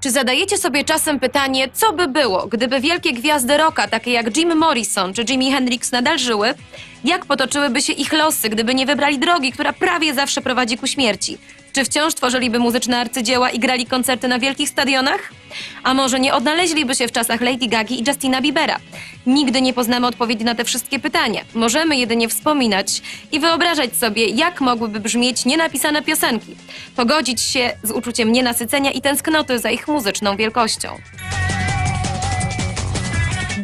Czy zadajecie sobie czasem pytanie, co by było, gdyby wielkie gwiazdy rocka, takie jak Jim Morrison czy Jimi Hendrix nadal żyły? Jak potoczyłyby się ich losy, gdyby nie wybrali drogi, która prawie zawsze prowadzi ku śmierci? Czy wciąż tworzyliby muzyczne arcydzieła i grali koncerty na wielkich stadionach? A może nie odnaleźliby się w czasach Lady Gagi i Justina Biebera? Nigdy nie poznamy odpowiedzi na te wszystkie pytania. Możemy jedynie wspominać i wyobrażać sobie, jak mogłyby brzmieć nienapisane piosenki. Pogodzić się z uczuciem nienasycenia i tęsknoty za ich muzyczną wielkością.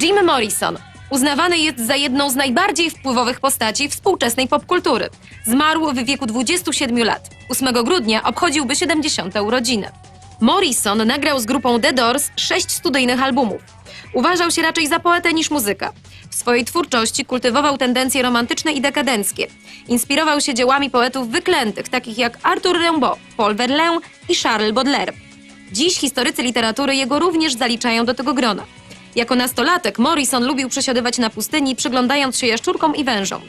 Jim Morrison uznawany jest za jedną z najbardziej wpływowych postaci współczesnej popkultury. Zmarł w wieku 27 lat. 8 grudnia obchodziłby 70. urodziny. Morrison nagrał z grupą The Doors sześć studyjnych albumów. Uważał się raczej za poetę niż muzyka. W swojej twórczości kultywował tendencje romantyczne i dekadenckie. Inspirował się dziełami poetów wyklętych, takich jak Arthur Rimbaud, Paul Verlaine i Charles Baudelaire. Dziś historycy literatury jego również zaliczają do tego grona. Jako nastolatek Morrison lubił przesiadywać na pustyni, przyglądając się jaszczurkom i wężom.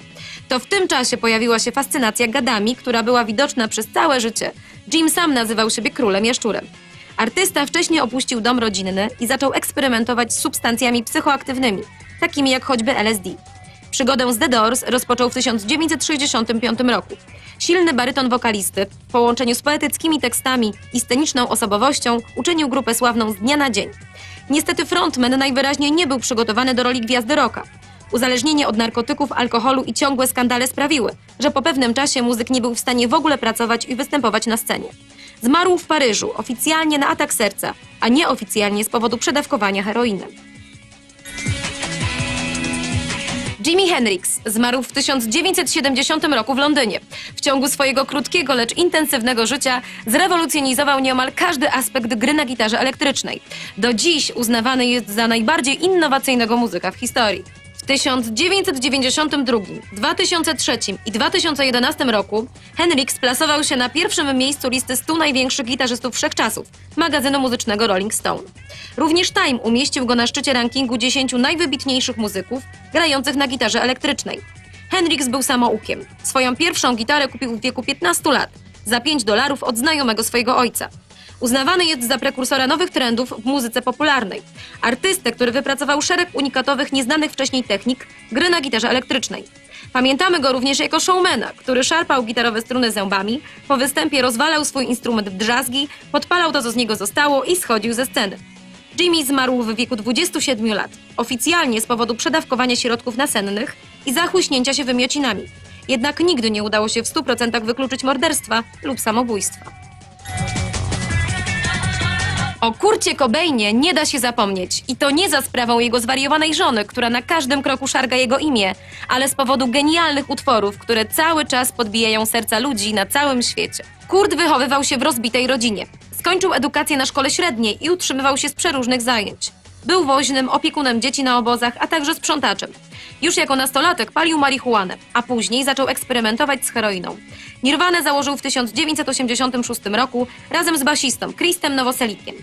To w tym czasie pojawiła się fascynacja gadami, która była widoczna przez całe życie. Jim sam nazywał siebie królem jaszczurem. Artysta wcześniej opuścił dom rodzinny i zaczął eksperymentować z substancjami psychoaktywnymi, takimi jak choćby LSD. Przygodę z The Doors rozpoczął w 1965 roku. Silny baryton wokalisty, w połączeniu z poetyckimi tekstami i sceniczną osobowością, uczynił grupę sławną z dnia na dzień. Niestety frontman najwyraźniej nie był przygotowany do roli gwiazdy rocka. Uzależnienie od narkotyków, alkoholu i ciągłe skandale sprawiły, że po pewnym czasie muzyk nie był w stanie w ogóle pracować i występować na scenie. Zmarł w Paryżu, oficjalnie na atak serca, a nieoficjalnie z powodu przedawkowania heroinem. Jimi Hendrix zmarł w 1970 roku w Londynie. W ciągu swojego krótkiego, lecz intensywnego życia zrewolucjonizował nieomal każdy aspekt gry na gitarze elektrycznej. Do dziś uznawany jest za najbardziej innowacyjnego muzyka w historii. W 1992, 2003 i 2011 roku Hendrix plasował się na pierwszym miejscu listy 100 największych gitarzystów wszechczasów magazynu muzycznego Rolling Stone. Również Time umieścił go na szczycie rankingu 10 najwybitniejszych muzyków grających na gitarze elektrycznej. Hendrix był samoukiem. Swoją pierwszą gitarę kupił w wieku 15 lat za 5 dolarów od znajomego swojego ojca. Uznawany jest za prekursora nowych trendów w muzyce popularnej. Artystę, który wypracował szereg unikatowych, nieznanych wcześniej technik gry na gitarze elektrycznej. Pamiętamy go również jako showmana, który szarpał gitarowe struny zębami, po występie rozwalał swój instrument w drzazgi, podpalał to, co z niego zostało i schodził ze sceny. Jimmy zmarł w wieku 27 lat, oficjalnie z powodu przedawkowania środków nasennych i zachłyśnięcia się wymiocinami. Jednak nigdy nie udało się w 100% wykluczyć morderstwa lub samobójstwa. O Kurcie Cobainie nie da się zapomnieć. I to nie za sprawą jego zwariowanej żony, która na każdym kroku szarga jego imię, ale z powodu genialnych utworów, które cały czas podbijają serca ludzi na całym świecie. Kurt wychowywał się w rozbitej rodzinie. Skończył edukację na szkole średniej i utrzymywał się z przeróżnych zajęć. Był woźnym, opiekunem dzieci na obozach, a także sprzątaczem. Już jako nastolatek palił marihuanę, a później zaczął eksperymentować z heroiną. Nirwanę założył w 1986 roku razem z basistą Christem Nowoselikiem.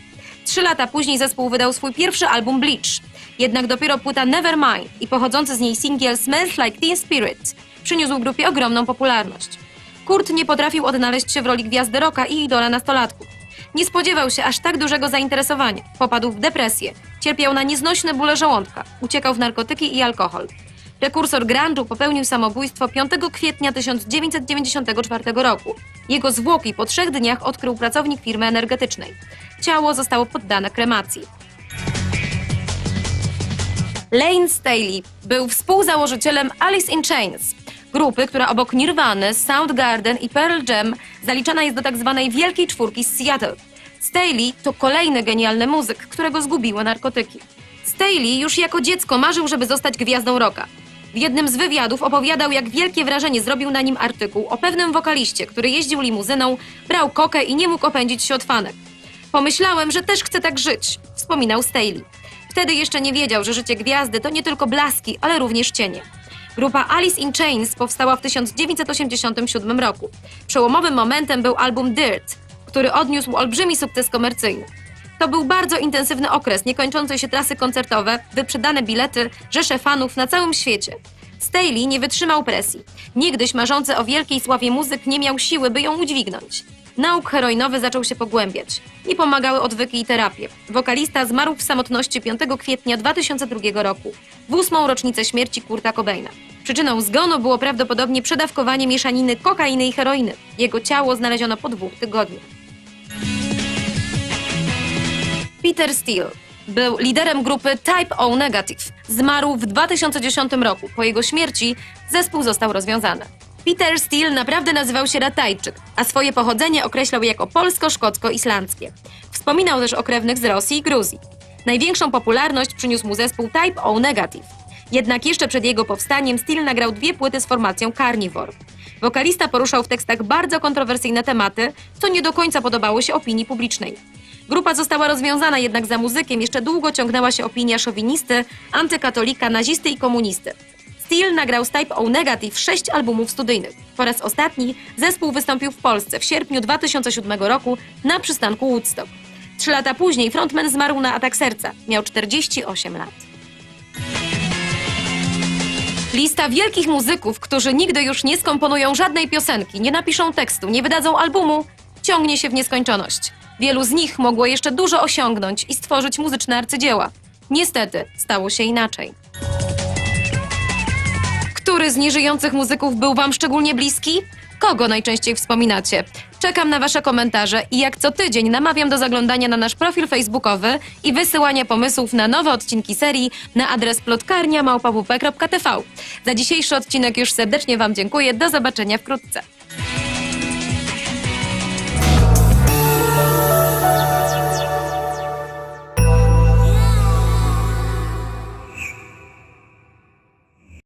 Trzy lata później zespół wydał swój pierwszy album Bleach. Jednak dopiero płyta Nevermind i pochodzący z niej singiel Smells Like Teen Spirit przyniósł grupie ogromną popularność. Kurt nie potrafił odnaleźć się w roli gwiazdy rocka i idola nastolatków. Nie spodziewał się aż tak dużego zainteresowania. Popadł w depresję, cierpiał na nieznośne bóle żołądka, uciekał w narkotyki i alkohol. Prekursor grunge'u popełnił samobójstwo 5 kwietnia 1994 roku. Jego zwłoki po trzech dniach odkrył pracownik firmy energetycznej. Ciało zostało poddane kremacji. Lane Staley był współzałożycielem Alice in Chains, grupy, która obok Nirwany, Soundgarden i Pearl Jam zaliczana jest do tak zwanej Wielkiej Czwórki z Seattle. Staley to kolejny genialny muzyk, którego zgubiły narkotyki. Staley już jako dziecko marzył, żeby zostać gwiazdą rocka. W jednym z wywiadów opowiadał, jak wielkie wrażenie zrobił na nim artykuł o pewnym wokaliście, który jeździł limuzyną, brał kokę i nie mógł opędzić się od fanek. Pomyślałem, że też chcę tak żyć, wspominał Staley. Wtedy jeszcze nie wiedział, że życie gwiazdy to nie tylko blaski, ale również cienie. Grupa Alice in Chains powstała w 1987 roku. Przełomowym momentem był album Dirt, który odniósł olbrzymi sukces komercyjny. To był bardzo intensywny okres niekończącej się trasy koncertowe, wyprzedane bilety, rzesze fanów na całym świecie. Staley nie wytrzymał presji. Niegdyś marzący o wielkiej sławie muzyk nie miał siły, by ją udźwignąć. Nauk heroinowy zaczął się pogłębiać. Nie pomagały odwyki i terapie. Wokalista zmarł w samotności 5 kwietnia 2002 roku, w ósmą rocznicę śmierci Kurta Cobaina. Przyczyną zgonu było prawdopodobnie przedawkowanie mieszaniny kokainy i heroiny. Jego ciało znaleziono po dwóch tygodniach. Peter Steele był liderem grupy Type O Negative. Zmarł w 2010 roku. Po jego śmierci zespół został rozwiązany. Peter Steele naprawdę nazywał się Ratajczyk, a swoje pochodzenie określał jako polsko-szkocko-islandzkie. Wspominał też o krewnych z Rosji i Gruzji. Największą popularność przyniósł mu zespół Type O Negative. Jednak jeszcze przed jego powstaniem Steele nagrał dwie płyty z formacją Carnivore. Wokalista poruszał w tekstach bardzo kontrowersyjne tematy, co nie do końca podobało się opinii publicznej. Grupa została rozwiązana, jednak za muzykiem jeszcze długo ciągnęła się opinia szowinisty, antykatolika, nazisty i komunisty. Steele nagrał z Type O Negative sześć albumów studyjnych. Po raz ostatni zespół wystąpił w Polsce w sierpniu 2007 roku na przystanku Woodstock. Trzy lata później frontman zmarł na atak serca. Miał 48 lat. Lista wielkich muzyków, którzy nigdy już nie skomponują żadnej piosenki, nie napiszą tekstu, nie wydadzą albumu, ciągnie się w nieskończoność. Wielu z nich mogło jeszcze dużo osiągnąć i stworzyć muzyczne arcydzieła. Niestety, stało się inaczej. Który z nieżyjących muzyków był Wam szczególnie bliski? Kogo najczęściej wspominacie? Czekam na Wasze komentarze i jak co tydzień namawiam do zaglądania na nasz profil facebookowy i wysyłania pomysłów na nowe odcinki serii na adres plotkarnia.małpawp.tv. Za dzisiejszy odcinek już serdecznie Wam dziękuję. Do zobaczenia wkrótce.